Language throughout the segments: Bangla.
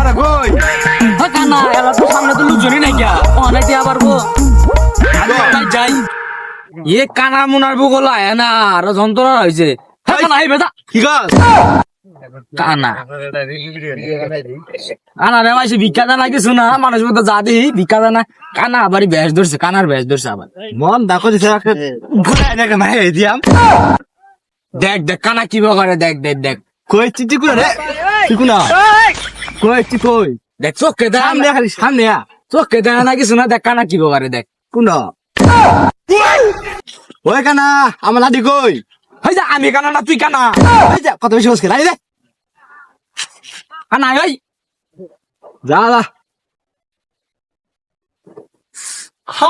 আরে কই? কানা এলা তো সামনে তো লোকজনই নাই গিয়া অনেক দিয়া পারব যাই যাই। এ কানা মুনার বুগল না আর যন্ত্রণা হ্যাঁ বেটা। কি কস? কানা। কানা রে মাসে ভিক্ষা দানা কিছু না মানুষ মতো যা দিই ভিক্ষা দানা। কানা আবার ব্যাস ধরছে কানার ব্যাস ধরছে আবার। মন দেখো দিছে ঘুরে দেখে দিয়াম। দেখ দেখ কানা কি করে দেখ দেখ দেখ। কই চিঠি কুনা রে? ঠিক না কই দেখ চোখে দেখ। সামনে খালি সামনে আ। চোখে দেখ না কিছু না দেখ কানা কি করে দেখ। কোন? ওই কানা আমার লাডি কই? হই যা আমি কানা না তুই কানা। ওই যা কত বেশি বসকে লাইলে দে কানা ওই যা যা।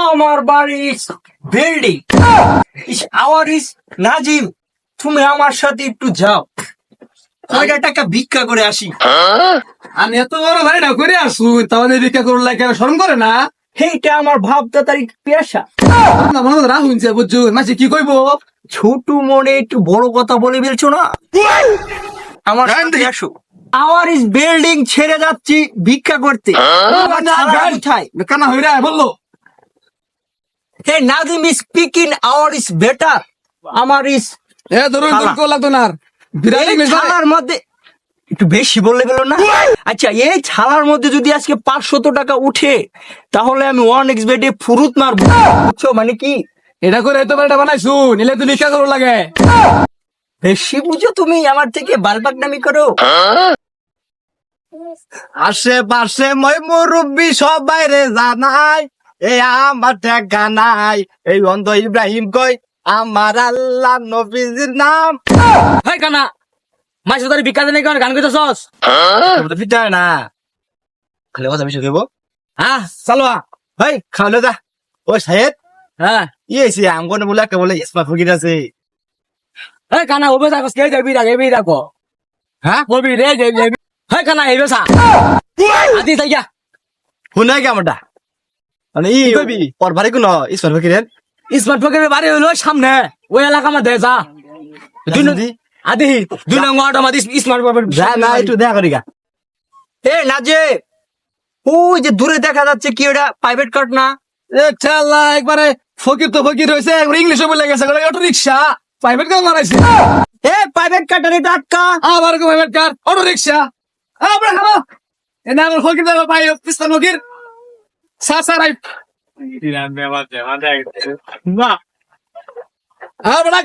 আমার বাড়ি বিল্ডিং আওয়ার ইস নাজিম তুমি আমার সাথে একটু যাও। কয়টা টাকা ভিক্ষা করে আসি? আমি এত বড় ভাই না করে আসু তাহলে ভিক্ষা করলে কেন শরম করে না? এইটা আমার ভাবদাতার একটু পেশা মনে রাহুন যে বুঝছ মাসে কি কইবো? ছোট মনে একটু বড় কথা বলে ফেলছো না? আমার আসো। আওয়ার ইস বিল্ডিং ছেড়ে যাচ্ছি ভিক্ষা করতে। কানা হইরা বলল। Hey Nazim speaking our is better আমার ইস এ ধরুন লাগতো না মধ্যে একটু বেশি বললে গেল না? আচ্ছা এই ছালার মধ্যে যদি আজকে পাঁচশত টাকা উঠে তাহলে আমি ওয়ান এক্স বেডে ফুরুত মারবো। বুঝছ? মানে কি? এটা করে তো এটা বানাইছু নিলে ভিক্ষা করো লাগে। বেশি বুঝো তুমি আমার থেকে বালবাক নামি করো আশেপাশে মই মুরব্বী সবাই রে জানাই এই আমার টাকা নাই এই অন্ধ ইব্রাহিম কই? আমার আল্লাহ নবীজির নাম। হাই কানা। মাসে তোর ভিক্ষা দেনে কেন গান কইতেছস তো ফিটা না। খালি কথা বেশি কইব। হ্যাঁ চালো ভাই খাওয়ালে যা। ওই সাহেব হ্যাঁ। ইয়ে সে আমগনে বলে কে বলে ইসমা ফকির আছে। এই কানা ওবে থাকস কে যাবি রাগে বি রাখো হ্যাঁ? বলবি রে যাবি হাই কানা এই বেসা আদি তাইয়া শুনাই কে আমারটা মানে ই? পর ভারি কোন ইসমা ফকিরের? স্মার্ট ফোনের বাড়ি হইল সামনে। ওই এলাকা মধ্যে যা। নং- আদি দুই নং ওয়ার্ড আমাদের স্মার্ট যা না একটু দেখা করি গা। এ নাজে ওই যে দূরে দেখা যাচ্ছে কি ওটা প্রাইভেট কার না? এ চাল্লা একবারে ফকির তো ফকির হয়েছে একবার ইংলিশে বলে গেছে অটো রিক্সা প্রাইভেট কার মারাইছে। এ প্রাইভেট কারটা এটা আটকা। আবার প্রাইভেট কার অটো রিক্সা আবার হ্যালো এ না আমার ফকির দাদা ভাই পিস্তান ফকির। সা সা রাইট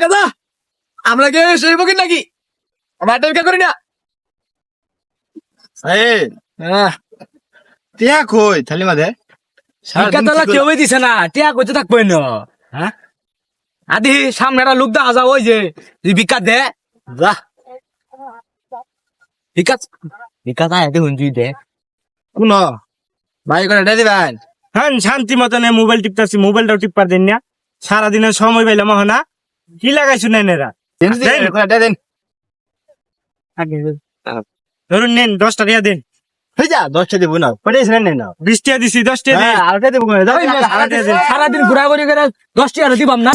কাদা আমরা কে সেই ফকির নাকি? আমরা একটা করি না। টিয়া কই? থালি মাঝে ভিক্ষা কেউ দিছে না। টিয়া কইতে থাকব না হ্যাঁ? আদি সামনে একটা লোক দেখা যাও ওই যে ভিক্ষা দে। যা। তাই এতে হুঞ্জুই দে। কোন ভাই করে দিবেন? হ্যাঁ শান্তি মতন মোবাইল টিপতাছি মোবাইলটাও টিপবার দেন না। সারাদিনের সময় পাইলাম না কি লাগাইছো নেন এরা? দেন ধরুন নেন দশটা দিয়া দেন। হয়ে দশটা দিব না দিছি হ্যাঁ সারাদিন ঘুরাঘুরি করে দশটি আর দিবাম না।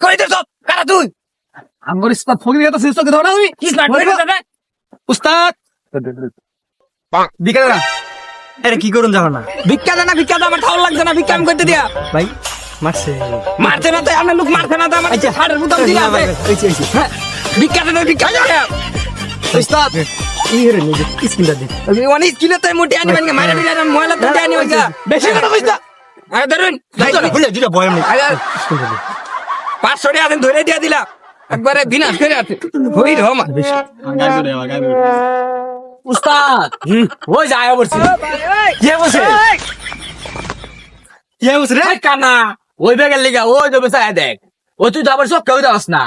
কই কারা তুই? আমার ইস্পাত ফকির কথা করে দাও না উস্তাদ বিকেল না এটা কি করুন জানো না ভিক্ষা দে না ভিক্ষা দে আমার ভালো লাগছে না ভিক্ষা আমি করতে দিয়া ভাই মারছে মারতে না তাই আমার লোক মারতে না তাই আমার হাড়ের বুতাম দিলা হবে হ্যাঁ, ভিক্ষা দে না ভিক্ষা দে উস্তাদ ইরে নিজে স্কিনটা দে অনেক কিলো তাই মোটে আনি মানে মারা দিলা না ময়লা তো আনি হইছা বেশি করে কইতা আরে ধরুন বলে দিটা বয় আমি পাঁচশো টাকা দিন ধরে দিয়া দিলা একবারে বিনাশ করে আছে হই রমা উস্তাদ ওই যায় বলছি। কে বসে কে বসে রে? কানা ওই বেগের লিগা ওই তো বেসা দেখ। ও তুই তো আবার সব কেউ দাস না।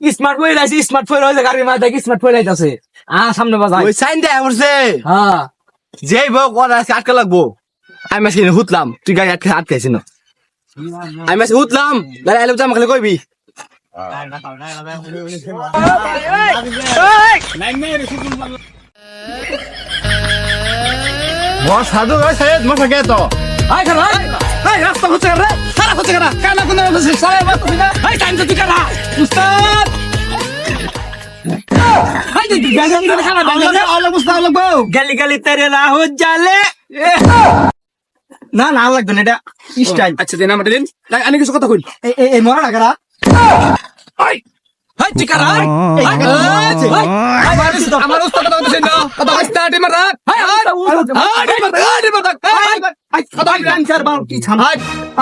স্মার্ট ফোন আছে স্মার্ট ফোন হয়েছে গাড়ির মাঝে স্মার্ট ফোন আছে আ সামনে বাজাই ওই সাইন দে বসে হ্যাঁ। যেই বউ কথা আছে আটকা লাগবো। আমি আজকে হুতলাম। তুই গাড়ি আটকে আটকাইছি না। আমি আজকে হুতলাম। গাড়ি আইলে আমাকে কইবি। বস সাধু সাহেব মশা কে তো রাস্তা হচ্ছে রে সারা হচ্ছে কানা কোন তুমি না এই টাইম তো তুই উস্তাদ না হো না না লাগবে না এটা আচ্ছা দিন আমাদের দিন। আমি কিছু কথা কই এই মরা লাগারা হাই হাই তুই কারা আমার উস্তাদ কথা বলছিস না কথা স্টার্ট মারা হাই হাই হাই মারা হাই মারা হাই হাই কথা চার বার কি ছাম হাই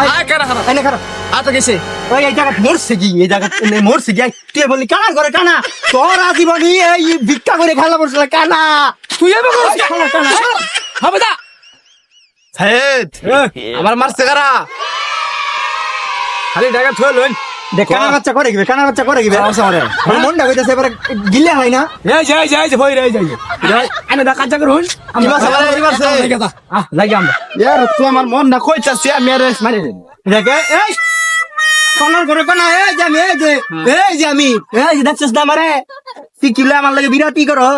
হাই কারা কারা এনে খারাপ আতো গেছে ওই এই জায়গা মরছে কি এই জায়গা এনে মরছে কি তুই বলি কানা করে কানা তোর আজীবনী এই ভিক্ষা করে খেলা পড়ছিল কানা তুই এবার কানা হবে দা সাহেদ আমার মারছে কারা খালি টাকা থুয়ে লইন কানা বাচ্চা করে গিবে কানা বাচ্চা করে গিবে। আমার মনটা কইতাছে এবারে গিলে হয় না। এই যাই যাই যাই হই রে যাই আনে দা কাজা আহ লাগি আমরা। তুই আমার মন না কইতাছি আমি আর মারি দিন দেখে এই কনার করে কোনা এই যে আমি এই যে এই যে আমি এই যে দেখছিস না আমারে? তুই কিলে আমার লাগে বিরাট ই করো?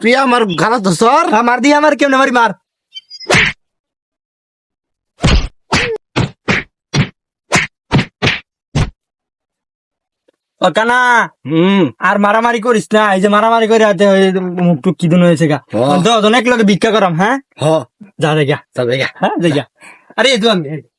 তুই আমার গালা ধসর আমার দিয়ে আমার কেমনে মারি মার? কানা হুম। আর মারামারি করিস না এই যে মারামারি করে হাতে ওই মুখ কি দিন হয়েছে গা। দশ অনেক লোকে ভিক্ষা করাম হ্যাঁ? হ। যা তবে গা। হ্যাঁ আরে তুই আমি